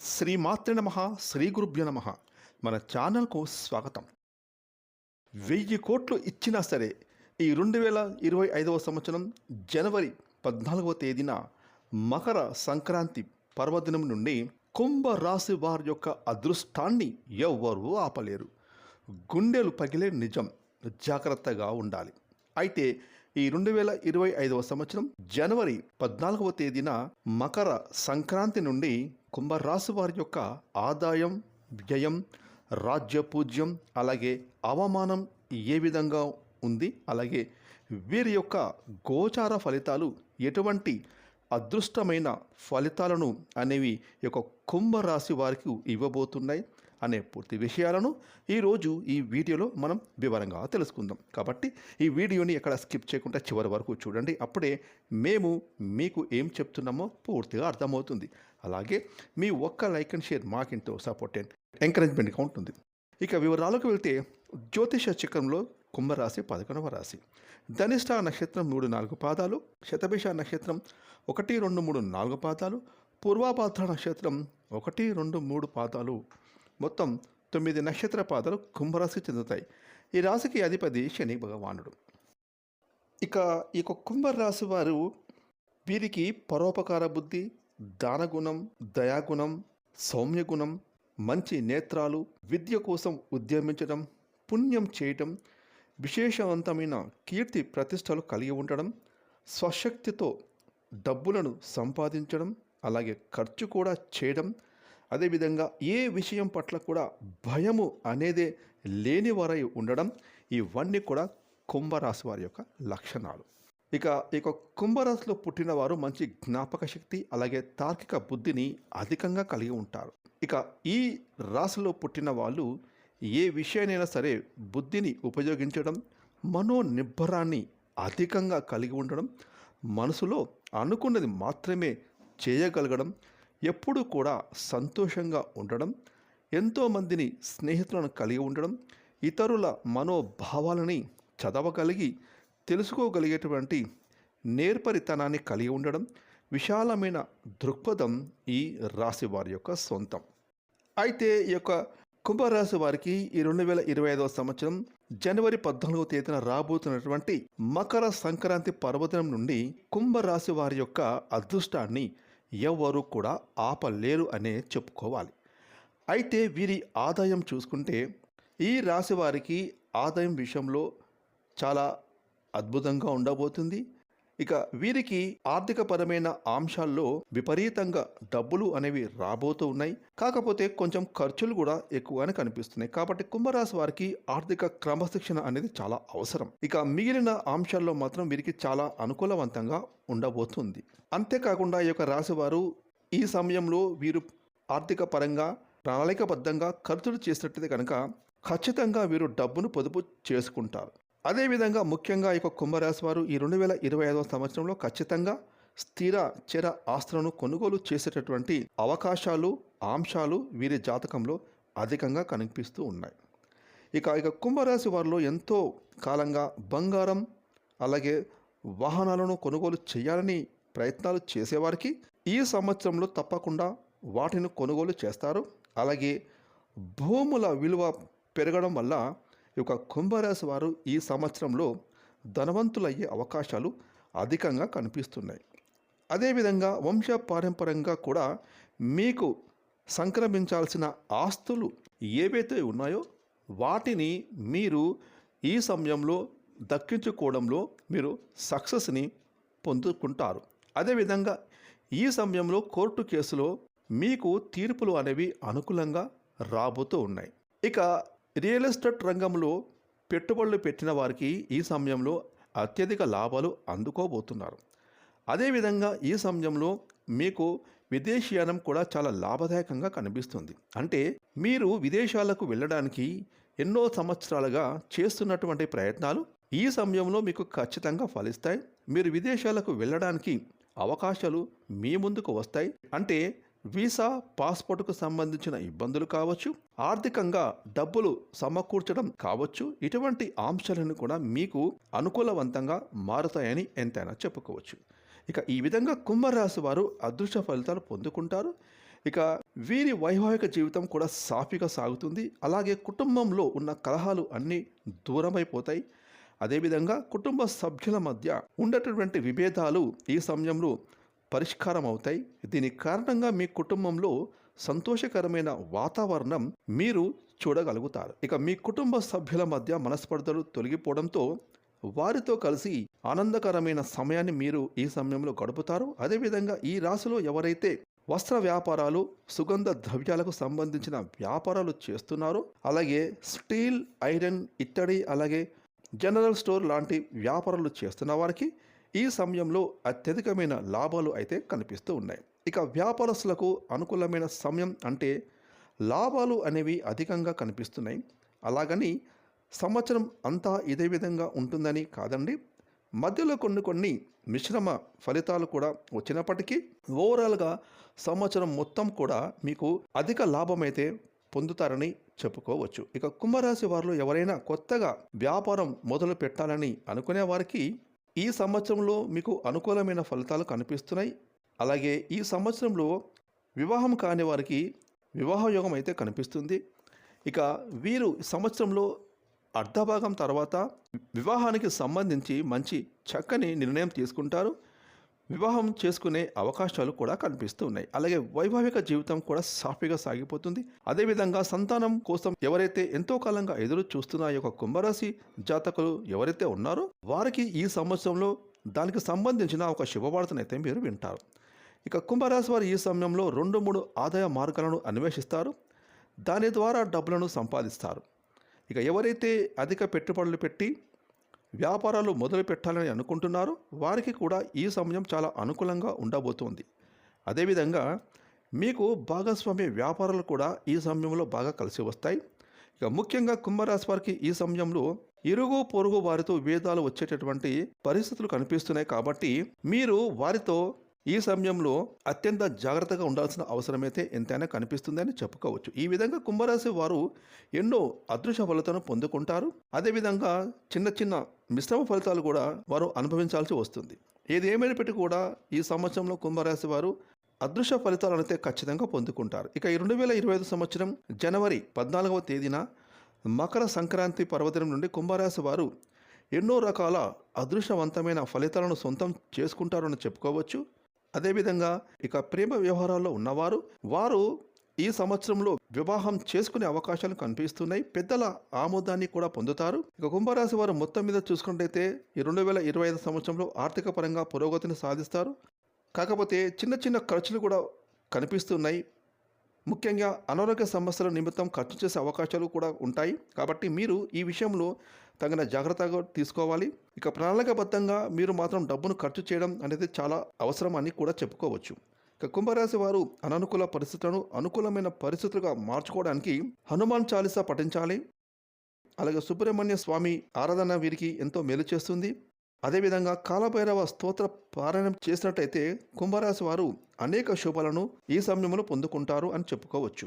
శ్రీ మాతృ నమ శ్రీ గురుభ్య నమ. మన ఛానల్కు స్వాగతం. వెయ్యి కోట్లు ఇచ్చినా సరే ఈ రెండు వేల ఇరవై ఐదవ సంవత్సరం జనవరి పద్నాలుగవ తేదీన మకర సంక్రాంతి పర్వదినం నుండి కుంభ రాశి వారి యొక్క అదృష్టాన్ని ఎవ్వరూ ఆపలేరు. గుండెలు పగిలే నిజం జాగ్రత్తగా ఉండాలి. అయితే ఈ రెండు వేల ఇరవై ఐదవ సంవత్సరం జనవరి పద్నాలుగవ తేదీన మకర సంక్రాంతి నుండి కుంభరాశి వారి యొక్క ఆదాయం వ్యయం రాజ్యపూజ్యం అలాగే అవమానం ఏ విధంగా ఉంది? అలాగే వీరి యొక్క గోచార ఫలితాలు ఎటువంటి అదృష్టమైన ఫలితాలను అనేవి ఈ యొక్క కుంభరాశి వారికి ఇవ్వబోతున్నాయి. అనే పూర్తి విషయాలను ఈరోజు ఈ వీడియోలో మనం వివరంగా తెలుసుకుందాం. కాబట్టి ఈ వీడియోని ఎక్కడ స్కిప్ చేయకుండా చివరి వరకు చూడండి. అప్పుడే మేము మీకు ఏం చెప్తున్నామో పూర్తిగా అర్థమవుతుంది. అలాగే మీ ఒక్క లైక్ అండ్ షేర్ మాకెంతో సపోర్ట్ అండ్ ఎంకరేజ్మెంట్గా ఉంటుంది. ఇక వివరాలకు వెళ్తే జ్యోతిష చక్రంలో కుంభరాశి పదకొండవ రాశి. ధనిష్ట నక్షత్రం మూడు నాలుగు పాదాలు శతభిష నక్షత్రం ఒకటి రెండు మూడు నాలుగు పాదాలు పూర్వాభాద్ర నక్షత్రం ఒకటి రెండు మూడు పాదాలు మొత్తం తొమ్మిది నక్షత్ర పాదాలు కుంభరాశికి చెందుతాయి. ఈ రాశికి అధిపతి శని భగవానుడు. ఇక ఈ యొక్క కుంభరాశి వారు వీరికి పరోపకార బుద్ధి దానగుణం దయాగుణం సౌమ్యగుణం మంచి నేత్రాలు విద్య కోసం ఉద్యమించడం పుణ్యం చేయటం విశేషవంతమైన కీర్తి ప్రతిష్టలు కలిగి ఉండడం స్వశక్తితో డబ్బులను సంపాదించడం అలాగే ఖర్చు కూడా చేయడం అదేవిధంగా ఏ విషయం పట్ల కూడా భయము అనేదే లేనివారై ఉండడం ఇవన్నీ కూడా కుంభరాశి వారి యొక్క లక్షణాలు. ఇక ఇక కుంభరాశిలో పుట్టిన వారు మంచి జ్ఞాపక శక్తి అలాగే తార్కిక బుద్ధిని అధికంగా కలిగి ఉంటారు. ఇక ఈ రాశిలో పుట్టిన వాళ్ళు ఏ విషయానైనా సరే బుద్ధిని ఉపయోగించడం మనోనిబ్బరాన్ని అధికంగా కలిగి ఉండడం మనసులో అనుకున్నది మాత్రమే చేయగలగడం ఎప్పుడూ కూడా సంతోషంగా ఉండడం ఎంతోమందిని స్నేహితులను కలిగి ఉండడం ఇతరుల మనోభావాలని చదవగలిగి తెలుసుకోగలిగేటువంటి నేర్పరితనాన్ని కలిగి ఉండడం విశాలమైన దృక్పథం ఈ రాశి వారి యొక్క సొంతం. అయితే ఈ యొక్క కుంభరాశి వారికి ఈ రెండు వేల ఇరవై ఐదవ సంవత్సరం జనవరి పద్నాలుగవ తేదీన రాబోతున్నటువంటి మకర సంక్రాంతి పర్వదినం నుండి కుంభరాశి వారి యొక్క అదృష్టాన్ని ఎవరు కూడా ఆపలేరు అనే చెప్పుకోవాలి. అయితే వీరి ఆదాయం చూసుకుంటే ఈ రాశి వారికి ఆదాయం విషయంలో చాలా అద్భుతంగా ఉండబోతుంది. ఇక వీరికి ఆర్థికపరమైన అంశాల్లో విపరీతంగా డబ్బులు అనేవి రాబోతూ ఉన్నాయి. కాకపోతే కొంచెం ఖర్చులు కూడా ఎక్కువగానే కనిపిస్తున్నాయి. కాబట్టి కుంభరాశి వారికి ఆర్థిక క్రమశిక్షణ అనేది చాలా అవసరం. ఇక మిగిలిన అంశాల్లో మాత్రం వీరికి చాలా అనుకూలవంతంగా ఉండబోతుంది. అంతేకాకుండా ఈ యొక్క రాశి వారు ఈ సమయంలో వీరు ఆర్థిక పరంగా ప్రణాళికబద్ధంగా ఖర్చులు చేసినట్టయితే కనుక ఖచ్చితంగా వీరు డబ్బును పొదుపు చేసుకుంటారు. అదేవిధంగా ముఖ్యంగా ఈ యొక్క కుంభరాశి వారు ఈ రెండు వేల ఇరవై ఐదవ సంవత్సరంలో ఖచ్చితంగా స్థిర చర ఆస్తులను కొనుగోలు చేసేటటువంటి అవకాశాలు అంశాలు వీరి జాతకంలో అధికంగా కనిపిస్తూ ఉన్నాయి. ఇక ఇక కుంభరాశి వారిలో ఎంతో కాలంగా బంగారం అలాగే వాహనాలను కొనుగోలు చేయాలని ప్రయత్నాలు చేసేవారికి ఈ సంవత్సరంలో తప్పకుండా వాటిని కొనుగోలు చేస్తారు. అలాగే భూముల విలువ పెరగడం వల్ల యొక్క కుంభరాశి వారు ఈ సంవత్సరంలో ధనవంతులయ్యే అవకాశాలు అధికంగా కనిపిస్తున్నాయి. అదేవిధంగా వంశ పారంపర్యంగా కూడా మీకు సంక్రమించాల్సిన ఆస్తులు ఏవైతే ఉన్నాయో వాటిని మీరు ఈ సమయంలో దక్కించుకోవడంలో మీరు సక్సెస్ని పొందుకుంటారు. అదేవిధంగా ఈ సమయంలో కోర్టు కేసులో మీకు తీర్పులు అనేవి అనుకూలంగా రాబోతూ ఉన్నాయి. ఇక రియల్ ఎస్టేట్ రంగంలో పెట్టుబడులు పెట్టిన వారికి ఈ సమయంలో అత్యధిక లాభాలు అందుకోబోతున్నారు. అదేవిధంగా ఈ సమయంలో మీకు విదేశీయానం కూడా చాలా లాభదాయకంగా కనిపిస్తుంది. అంటే మీరు విదేశాలకు వెళ్ళడానికి ఎన్నో సంవత్సరాలుగా చేస్తున్నటువంటి ప్రయత్నాలు ఈ సమయంలో మీకు ఖచ్చితంగా ఫలిస్తాయి. మీరు విదేశాలకు వెళ్ళడానికి అవకాశాలు మీ ముందుకు వస్తాయి. అంటే వీసా పాస్పోర్ట్కు సంబంధించిన ఇబ్బందులు కావచ్చు ఆర్థికంగా డబ్బులు సమకూర్చడం కావచ్చు ఇటువంటి అంశాలను కూడా మీకు అనుకూలవంతంగా మారుతాయని ఎంతైనా చెప్పుకోవచ్చు. ఇక ఈ విధంగా కుంభరాశి వారు అదృష్ట ఫలితాలు పొందుకుంటారు. ఇక వీరి వైవాహిక జీవితం కూడా సాఫీగా సాగుతుంది. అలాగే కుటుంబంలో ఉన్న కలహాలు అన్నీ దూరమైపోతాయి. అదేవిధంగా కుటుంబ సభ్యుల మధ్య ఉండేటటువంటి విభేదాలు ఈ సమయంలో పరిష్కారం అవుతాయి దీని కారణంగా మీ కుటుంబంలో సంతోషకరమైన వాతావరణం మీరు చూడగలుగుతారు. ఇక మీ కుటుంబ సభ్యుల మధ్య మనస్పర్ధలు తొలగిపోవడంతో వారితో కలిసి ఆనందకరమైన సమయాన్ని మీరు ఈ సమయంలో గడుపుతారు. అదేవిధంగా ఈ రాశిలో ఎవరైతే వస్త్ర వ్యాపారాలు సుగంధ ద్రవ్యాలకు సంబంధించిన వ్యాపారాలు చేస్తున్నారో అలాగే స్టీల్ ఐరన్ ఇత్తడి అలాగే జనరల్ స్టోర్ లాంటి వ్యాపారాలు చేస్తున్న వారికి ఈ సమయంలో అత్యధికమైన లాభాలు అయితే కనిపిస్తూ ఉన్నాయి. ఇక వ్యాపారస్తులకు అనుకూలమైన సమయం అంటే లాభాలు అనేవి అధికంగా కనిపిస్తున్నాయి. అలాగని సంవత్సరం అంతా ఇదే విధంగా ఉంటుందని కాదండి. మధ్యలో కొన్ని కొన్ని మిశ్రమ ఫలితాలు కూడా వచ్చినప్పటికీ ఓవరాల్గా సంవత్సరం మొత్తం కూడా మీకు అధిక లాభమైతే పొందుతారని చెప్పుకోవచ్చు. ఇక కుంభరాశి వారిలో ఎవరైనా కొత్తగా వ్యాపారం మొదలు పెట్టాలని అనుకునే వారికి ఈ సంవత్సరంలో మీకు అనుకూలమైన ఫలితాలు కనిపిస్తున్నాయి. అలాగే ఈ సంవత్సరంలో వివాహం కాని వారికి వివాహ యోగం అయితే కనిపిస్తుంది. ఇక వీరు సంవత్సరంలో అర్ధభాగం తర్వాత వివాహానికి సంబంధించి మంచి చక్కని నిర్ణయం తీసుకుంటారు. వివాహం చేసుకునే అవకాశాలు కూడా కనిపిస్తూ ఉన్నాయి అలాగే వైవాహిక జీవితం కూడా సాఫీగా సాగిపోతుంది. అదేవిధంగా సంతానం కోసం ఎవరైతే ఎంతో కాలంగా ఎదురు చూస్తున్న యొక్క కుంభరాశి జాతకులు ఎవరైతే ఉన్నారో వారికి ఈ సంవత్సరంలో దానికి సంబంధించిన ఒక శుభవార్తనైతే మీరు వింటారు. ఇక కుంభరాశి వారు ఈ సమయంలో రెండు మూడు ఆదాయ మార్గాలను అన్వేషిస్తారు. దాని ద్వారా డబ్బులను సంపాదిస్తారు. ఇక ఎవరైతే అధిక పెట్టుబడులు పెట్టి వ్యాపారాలు మొదలు పెట్టాలని అనుకుంటున్నారు. వారికి కూడా ఈ సమయం చాలా అనుకూలంగా ఉండబోతోంది. అదేవిధంగా మీకు భాగస్వామ్య వ్యాపారాలు కూడా ఈ సమయంలో బాగా కలిసి వస్తాయి. ఇక ముఖ్యంగా కుంభరాశి వారికి ఈ సమయంలో ఇరుగు పొరుగు వారితో విభేదాలు వచ్చేటటువంటి పరిస్థితులు కనిపిస్తున్నాయి కాబట్టి మీరు వారితో ఈ సమయంలో అత్యంత జాగ్రత్తగా ఉండాల్సిన అవసరమైతే ఎంతైనా కనిపిస్తుందని చెప్పుకోవచ్చు. ఈ విధంగా కుంభరాశి వారు ఎన్నో అదృశ్య ఫలితాలను పొందుకుంటారు. అదేవిధంగా చిన్న చిన్న మిశ్రమ ఫలితాలు కూడా వారు అనుభవించాల్సి వస్తుంది. ఏది ఏమైనప్పటికీ కూడా ఈ సంవత్సరంలో కుంభరాశి వారు అదృశ్య ఫలితాలను అయితే ఖచ్చితంగా పొందుకుంటారు. ఇక రెండు వేల ఇరవై ఐదు సంవత్సరం జనవరి పద్నాలుగవ తేదీన మకర సంక్రాంతి పర్వదినం నుండి కుంభరాశి వారు ఎన్నో రకాల అదృష్టవంతమైన ఫలితాలను సొంతం చేసుకుంటారని చెప్పుకోవచ్చు. అదేవిధంగా ఇక ప్రేమ వ్యవహారాల్లో ఉన్నవారు వారు ఈ సంవత్సరంలో వివాహం చేసుకునే అవకాశాలు కనిపిస్తున్నాయి. పెద్దల ఆమోదాన్ని కూడా పొందుతారు. ఇక కుంభరాశి వారు మొత్తం మీద చూసుకున్నట్టయితే ఈ రెండు వేల ఇరవై ఐదు సంవత్సరంలో ఆర్థిక పరంగా పురోగతిని సాధిస్తారు. కాకపోతే చిన్న చిన్న ఖర్చులు కూడా కనిపిస్తున్నాయి. ముఖ్యంగా అనారోగ్య సమస్యల నిమిత్తం ఖర్చు చేసే అవకాశాలు కూడా ఉంటాయి. కాబట్టి మీరు ఈ విషయంలో తగిన జాగ్రత్తగా తీసుకోవాలి. ఇక ప్రణాళికబద్ధంగా మీరు మాత్రం డబ్బును ఖర్చు చేయడం అనేది చాలా అవసరం అని కూడా చెప్పుకోవచ్చు. ఇక కుంభరాశి వారు అననుకూల పరిస్థితులను అనుకూలమైన పరిస్థితులుగా మార్చుకోవడానికి హనుమాన్ చాలీసా పఠించాలి. అలాగే సుబ్రహ్మణ్య స్వామి ఆరాధన వీరికి ఎంతో మేలు చేస్తుంది. అదేవిధంగా కాలభైరవ స్తోత్ర పారాయణం చేసినట్టయితే కుంభరాశి వారు అనేక శుభాలను ఈ సమయంలో పొందుకుంటారు అని చెప్పుకోవచ్చు.